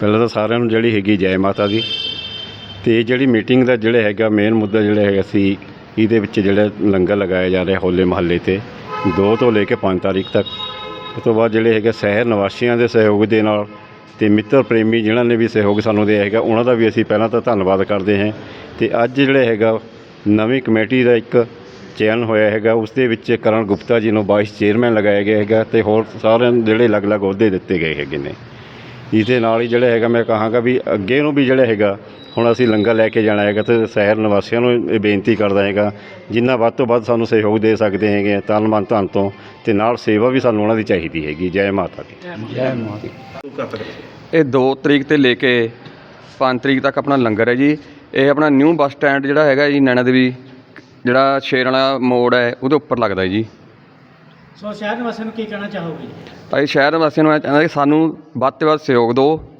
ਪਹਿਲਾਂ ਤਾਂ ਸਾਰਿਆਂ ਨੂੰ ਜਿਹੜੀ ਹੈਗੀ ਜੈ ਮਾਤਾ ਦੀ। ਤੇ ਜਿਹੜੀ ਮੀਟਿੰਗ ਦਾ ਜਿਹੜਾ ਹੈਗਾ ਮੇਨ ਮੁੱਦਾ ਜਿਹੜਾ ਹੈਗਾ ਸੀ ਇਹਦੇ ਵਿੱਚ ਜਿਹੜਾ ਲੰਗਰ ਲਗਾਇਆ ਜਾ ਰਿਹਾ ਹੋਲੇ ਮਹੱਲੇ ਤੇ 2 ਤੋਂ ਲੈ ਕੇ 5 ਤਾਰੀਖ ਤੱਕ। ਉਸ ਤੋਂ ਬਾਅਦ ਜਿਹੜੇ ਹੈਗੇ ਸ਼ਹਿਰ ਨਿਵਾਸੀਆਂ ਦੇ ਸਹਿਯੋਗ ਦੇ ਨਾਲ ਤੇ ਮਿੱਤਰ ਪ੍ਰੇਮੀ ਜਿਨ੍ਹਾਂ ਨੇ ਵੀ ਸਹਿਯੋਗ ਸਾਨੂੰ ਦਿਆ ਹੈਗਾ ਉਹਨਾਂ ਦਾ ਵੀ ਅਸੀਂ ਪਹਿਲਾਂ ਤਾਂ ਧੰਨਵਾਦ ਕਰਦੇ ਹਾਂ। ਤੇ ਅੱਜ ਜਿਹੜੇ ਹੈਗਾ ਨਵੀਂ ਕਮੇਟੀ ਦਾ ਇੱਕ ਚਯਨ ਹੋਇਆ ਹੈਗਾ ਉਸ ਦੇ ਵਿੱਚ ਕਰਨ ਗੁਪਤਾ ਜੀ ਨੂੰ ਵਾਈਸ ਚੇਅਰਮੈਨ ਲਗਾਇਆ ਗਿਆ ਹੈਗਾ ਤੇ ਹੋਰ ਸਾਰਿਆਂ ਨੂੰ ਜਿਹੜੇ ਅਲੱਗ-ਅਲੱਗ ਅਹੁਦੇ ਦਿੱਤੇ ਗਏ ਹੈਗੇ ਨੇ। ਇਸ ਦੇ ਨਾਲ ਹੀ ਜਿਹੜਾ ਹੈਗਾ ਮੈਂ ਕਹਾਂਗਾ ਵੀ ਅੱਗੇ ਨੂੰ ਵੀ ਜਿਹੜਾ ਹੈਗਾ ਹੁਣ ਅਸੀਂ ਲੰਗਰ ਲੈ ਕੇ ਜਾਣਾ ਹੈਗਾ ਤੇ ਸ਼ਹਿਰ ਨਿਵਾਸੀਆਂ ਨੂੰ ਇਹ ਬੇਨਤੀ ਕਰਦਾ ਹੈਗਾ ਜਿੰਨਾ ਵੱਧ ਤੋਂ ਵੱਧ ਸਾਨੂੰ ਸਹਿਯੋਗ ਦੇ ਸਕਦੇ ਹੈਗੇ ਤਨ ਮਨ ਧਨ ਤੋਂ ਤੇ ਨਾਲ ਸੇਵਾ ਵੀ ਸਾਨੂੰ ਉਹਨਾਂ ਦੀ ਚਾਹੀਦੀ ਹੈਗੀ। ਜੈ ਮਾਤਾ ਦੀ। ਜੈ ਮਾਂ ਦੀ। ਇਹ 2 ਤਰੀਕ ਤੇ ਲੈ ਕੇ 5 ਤਰੀਕ ਤੱਕ ਆਪਣਾ ਲੰਗਰ ਹੈ ਜੀ। ਇਹ ਆਪਣਾ ਨਿਊ ਬੱਸ ਸਟੈਂਡ ਜਿਹੜਾ ਹੈਗਾ ਜੀ ਨੈਣਾ ਦੇਵੀ ਜਿਹੜਾ ਸ਼ੇਰ ਵਾਲਾ ਮੋੜ ਹੈ ਉਹਦੇ ਉੱਪਰ ਲੱਗਦਾ ਜੀ। ਸੋ ਸ਼ਹਿਰ ਨਿਵਾਸੀਆਂ ਨੂੰ ਕੀ ਕਹਿਣਾ ਚਾਹੋਗੇ? ਜੀ ਅਸੀਂ ਸ਼ਹਿਰ ਵਾਸੀਆਂ ਨੂੰ ਇਹ ਚਾਹੁੰਦਾ ਕਿ ਸਾਨੂੰ ਵੱਧ ਤੋਂ ਵੱਧ ਸਹਿਯੋਗ ਦਿਓ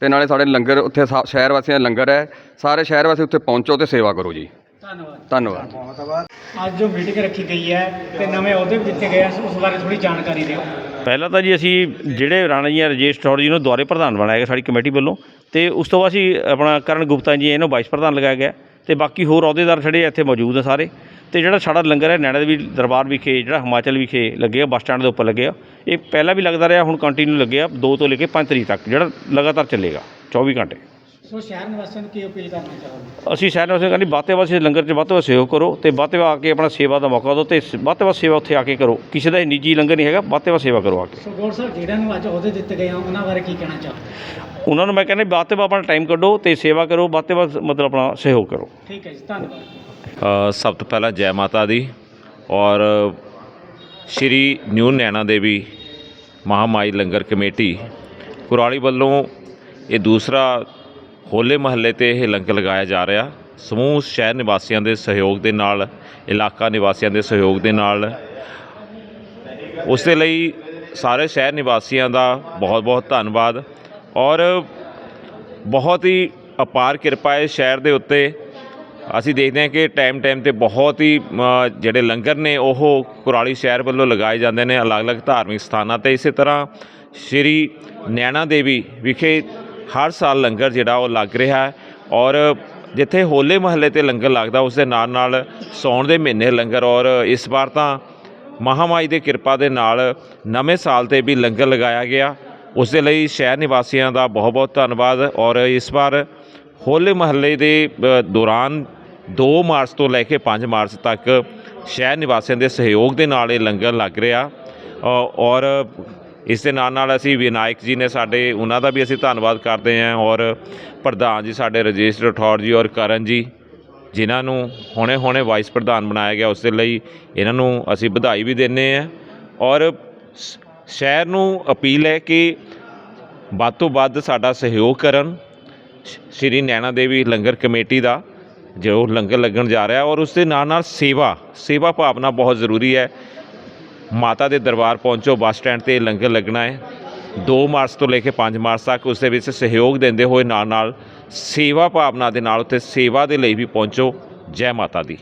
ਤੇ ਨਾਲੇ ਸਾਡੇ ਲੰਗਰ ਉੱਥੇ ਸਾ- ਸ਼ਹਿਰ ਵਾਸੀਆਂ ਦਾ ਲੰਗਰ ਹੈ। ਸਾਰੇ ਸ਼ਹਿਰ ਵਾਸੀ ਉੱਥੇ ਪਹੁੰਚੋ ਤੇ ਸੇਵਾ ਕਰੋ ਜੀ। ਧੰਨਵਾਦ। ਧੰਨਵਾਦ। ਅੱਜ ਜੋ ਮੀਟਿੰਗ ਰੱਖੀ ਗਈ ਹੈ ਤੇ ਨਵੇਂ ਅਹੁਦੇ ਵੀ ਦਿੱਤੇ ਗਏ ਆ ਉਸ ਬਾਰੇ ਥੋੜੀ ਜਾਣਕਾਰੀ ਦਿਓ। ਪਹਿਲਾਂ ਤਾਂ ਜੀ ਅਸੀਂ ਜਿਹੜੇ ਰਾਣਾ ਜੀ ਰਜੇਸ਼ ਠੌਰ ਜੀ ਨੂੰ ਦੁਆਰੇ ਪ੍ਰਧਾਨ ਬਣਾਇਆ ਗਿਆ ਸਾਡੀ ਕਮੇਟੀ ਵੱਲੋਂ ਤੇ ਉਸ ਤੋਂ ਬਾਅਦ ਅਸੀਂ ਆਪਣਾ ਕਰਨ ਗੁਪਤਾ ਜੀ ਇਹਨੂੰ ਵਾਈਸ ਪ੍ਰਧਾਨ ਲਗਾਇਆ ਗਿਆ। ਤੇ ਬਾਕੀ ਹੋਰ ਅਹੁਦੇਦਾਰ ਜਿਹੜੇ ਇੱਥੇ ਮੌਜੂਦ ਆ ਸਾਰੇ। ਤੇ ਜਿਹੜਾ ਸਾਡਾ ਲੰਗਰ ਹੈ ਨੈਣਾ ਦੇਵੀ ਦਰਬਾਰ ਵਿਖੇ ਜਿਹੜਾ ਹਿਮਾਚਲ ਵਿਖੇ ਲੱਗਿਆ ਬੱਸ ਸਟੈਂਡ ਦੇ ਉੱਪਰ ਲੱਗਿਆ ਇਹ ਪਹਿਲਾਂ ਵੀ ਲੱਗਦਾ ਰਿਹਾ ਹੁਣ ਕੰਟੀਨਿਊ ਲੱਗਿਆ 2 ਤੋਂ ਲੈ ਕੇ 5 ਤਰੀਕ ਤੱਕ ਜਿਹੜਾ ਲਗਾਤਾਰ ਚੱਲੇਗਾ 24 ਘੰਟੇ। ਸੋ ਸ਼ਹਿਰ ਨਿਵਾਸੀਆਂ ਨੂੰ ਕੀ ਅਪੀਲ ਕਰਨਾ ਚਾਹੋਗੇ? ਅਸੀਂ ਸ਼ਹਿਰ ਵਾਸੀਆਂ ਕਹਿੰਦੇ ਵੱਧ ਤੋਂ ਵੱਧ ਇਸ ਲੰਗਰ 'ਚ ਵੱਧ ਤੋਂ ਵੱਧ ਸਹਿਯੋਗ ਕਰੋ ਤੇ ਵੱਧ ਤੋਂ ਵੱਧ ਆ ਕੇ ਆਪਣਾ ਸੇਵਾ ਦਾ ਮੌਕਾ ਦਿਓ ਤੇ ਸ- ਵੱਧ ਤੋਂ ਵੱਧ ਸੇਵਾ ਉੱਥੇ ਆ ਕੇ ਕਰੋ। ਕਿਸੇ ਦਾ ਇਹ ਨਿੱਜੀ ਲੰਗਰ ਨਹੀਂ ਹੈਗਾ ਵੱਧ ਤੋਂ ਵੱਧ ਸੇਵਾ ਕਰੋ ਆ ਕੇ। ਸੋ ਗੌਰ ਸਾਹਿਬ ਜਿਹੜਿਆਂ ਨੂੰ ਅੱਜ ਅਹੁਦੇ ਦਿੱਤੇ ਗਏ ਆ ਉਹਨਾਂ ਬਾਰੇ ਕੀ ਕਹਿਣਾ ਚਾਹੋਗੇ? ਉਹਨਾਂ ਨੂੰ ਮੈਂ ਕਹਿੰਦਾ ਵੱਧ ਤੋਂ ਵੱਧ ਆਪਣਾ ਟਾਈਮ ਕੱਢੋ ਤੇ ਸੇਵਾ ਕਰੋ ਵੱਧ ਤੋਂ ਵੱਧ ਮਤਲਬ ਆਪਣਾ ਸਹਿਯੋਗ ਕਰੋ। ਠੀਕ ਹੈ ਜੀ ਧੰਨਵਾਦ। ਅ, ਸਭ ਤੋਂ ਪਹਿਲਾਂ ਜੈ ਮਾਤਾ ਦੀ ਔਰ ਸ਼੍ਰੀ ਨਿਊ ਨੈਣਾ ਦੇਵੀ ਮਹਾਮਾਈ ਲੰਗਰ ਕਮੇਟੀ ਕੁਰਾਲੀ ਵੱਲੋਂ ਇਹ ਦੂਸਰਾ ਹੋਲੇ ਮਹੱਲੇ ਤੇ ਇਹ ਲੰਗਰ ਲਗਾਇਆ ਜਾ ਰਿਹਾ। ਸਮੂਹ ਸ਼ਹਿਰ ਨਿਵਾਸੀਆਂ ਦੇ ਸਹਿਯੋਗ ਦੇ ਨਾਲ ਇਲਾਕਾ ਨਿਵਾਸੀਆਂ ਦੇ ਸਹਿਯੋਗ ਦੇ ਨਾਲ। ਉਸ ਦੇ ਲਈ ਸਾਰੇ ਸ਼ਹਿਰ ਨਿਵਾਸੀਆਂ ਦਾ ਬਹੁਤ ਬਹੁਤ ਧੰਨਵਾਦ। ਔਰ ਬਹੁਤ ਹੀ ਅਪਾਰ ਕਿਰਪਾ ਹੈ ਸ਼ਹਿਰ ਦੇ ਉੱਤੇ। ਅਸੀਂ ਦੇਖਦੇ ਹਾਂ ਕਿ ਟਾਈਮ ਟਾਈਮ ਤੇ ਬਹੁਤ ਹੀ ਜਿਹੜੇ ਲੰਗਰ ਨੇ, ਉਹ ਕੁਰਾਲੀ ਸ਼ਹਿਰ ਵੱਲੋਂ ਲਗਾਏ ਜਾਂਦੇ ਨੇ ਅਲੱਗ-ਅਲੱਗ ਧਾਰਮਿਕ ਸਥਾਨਾਂ ਤੇ। ਇਸੇ ਤਰ੍ਹਾਂ ਸ਼੍ਰੀ ਨੈਣਾ ਦੇਵੀ ਵਿਖੇ ਹਰ ਸਾਲ ਲੰਗਰ ਜਿਹੜਾ ਉਹ ਲੱਗ ਰਿਹਾ ਹੈ ਔਰ ਜਿੱਥੇ ਹੋਲੇ ਮਹੱਲੇ ਤੇ ਲੰਗਰ ਲੱਗਦਾ, ਉਸ ਦੇ ਨਾਲ ਨਾਲ ਸੌਣ ਦੇ ਮਹੀਨੇ ਲੰਗਰ ਔਰ ਇਸ ਵਾਰ ਤਾਂ ਮਹਾਮਾਈ ਦੇ ਕਿਰਪਾ ਦੇ ਨਾਲ ਨਵੇਂ ਸਾਲ ਤੇ ਵੀ ਲੰਗਰ ਲਗਾਇਆ ਗਿਆ। ਉਸ ਦੇ ਲਈ ਸ਼ਹਿਰ ਨਿਵਾਸੀਆਂ ਦਾ ਬਹੁਤ ਬਹੁਤ ਧੰਨਵਾਦ ਔਰ ਇਸ ਵਾਰ ਹੋਲੇ ਮਹੱਲੇ ਦੇ ਦੌਰਾਨ 2 ਮਾਰਚ ਤੋਂ ਲੈ ਕੇ 5 ਮਾਰਚ ਤੱਕ ਸ਼ਹਿਰ ਨਿਵਾਸੀਆਂ ਦੇ ਸਹਿਯੋਗ ਦੇ ਨਾਲ ਇਹ ਲੰਗਰ ਲੱਗ ਰਿਹਾ। ਔਰ ਇਸ ਦੇ ਨਾਲ ਨਾਲ ਅਸੀਂ ਵਿਨਾਇਕ ਜੀ ਨੇ ਸਾਡੇ, ਉਹਨਾਂ ਦਾ ਵੀ ਅਸੀਂ ਧੰਨਵਾਦ ਕਰਦੇ ਹਾਂ ਔਰ ਪ੍ਰਧਾਨ ਜੀ ਸਾਡੇ ਰਜੇਸ਼ ਰਠੌਰ ਜੀ ਔਰ ਕਰਨ ਜੀ, ਜਿਨ੍ਹਾਂ ਨੂੰ ਹੁਣੇ ਹੁਣੇ ਵਾਈਸ ਪ੍ਰਧਾਨ ਬਣਾਇਆ ਗਿਆ ਉਸ ਦੇ ਲਈ ਇਹਨਾਂ ਨੂੰ ਅਸੀਂ ਵਧਾਈ ਵੀ ਦਿੰਦੇ ਹਾਂ। ਔਰ ਸ- ਸ਼ਹਿਰ ਨੂੰ ਅਪੀਲ ਹੈ ਕਿ ਵੱਧ ਤੋਂ ਵੱਧ ਸਾਡਾ ਸਹਿਯੋਗ ਕਰਨ। ਸ਼੍ਰੀ ਨੈਣਾ ਦੇਵੀ ਲੰਗਰ ਕਮੇਟੀ ਦਾ ਜੋ ਲੰਗਰ ਲੱਗਣ ਜਾ ਰਿਹਾ ਔਰ ਉਸ ਦੇ ਨਾਲ ਨਾਲ ਸੇਵਾ ਸੇਵਾ ਭਾਵਨਾ ਬਹੁਤ ਜ਼ਰੂਰੀ ਹੈ। ਮਾਤਾ ਦੇ ਦਰਬਾਰ ਪਹੁੰਚੋ, ਬੱਸ ਸਟੈਂਡ ਤੇ ਲੰਗਰ ਲੱਗਣਾ ਹੈ। 2 ਮਾਰਚ ਤੋਂ ਲੈ ਕੇ 5 ਮਾਰਚ ਤੱਕ ਉਸ ਦੇ ਵਿੱਚ ਸਹਿਯੋਗ ਦਿੰਦੇ ਹੋਏ ਨਾਲ ਨਾਲ ਸੇਵਾ ਭਾਵਨਾ ਦੇ ਨਾਲ ਉੱਥੇ ਸੇਵਾ ਦੇ ਲਈ ਵੀ ਪਹੁੰਚੋ। ਜੈ ਮਾਤਾ ਦੀ।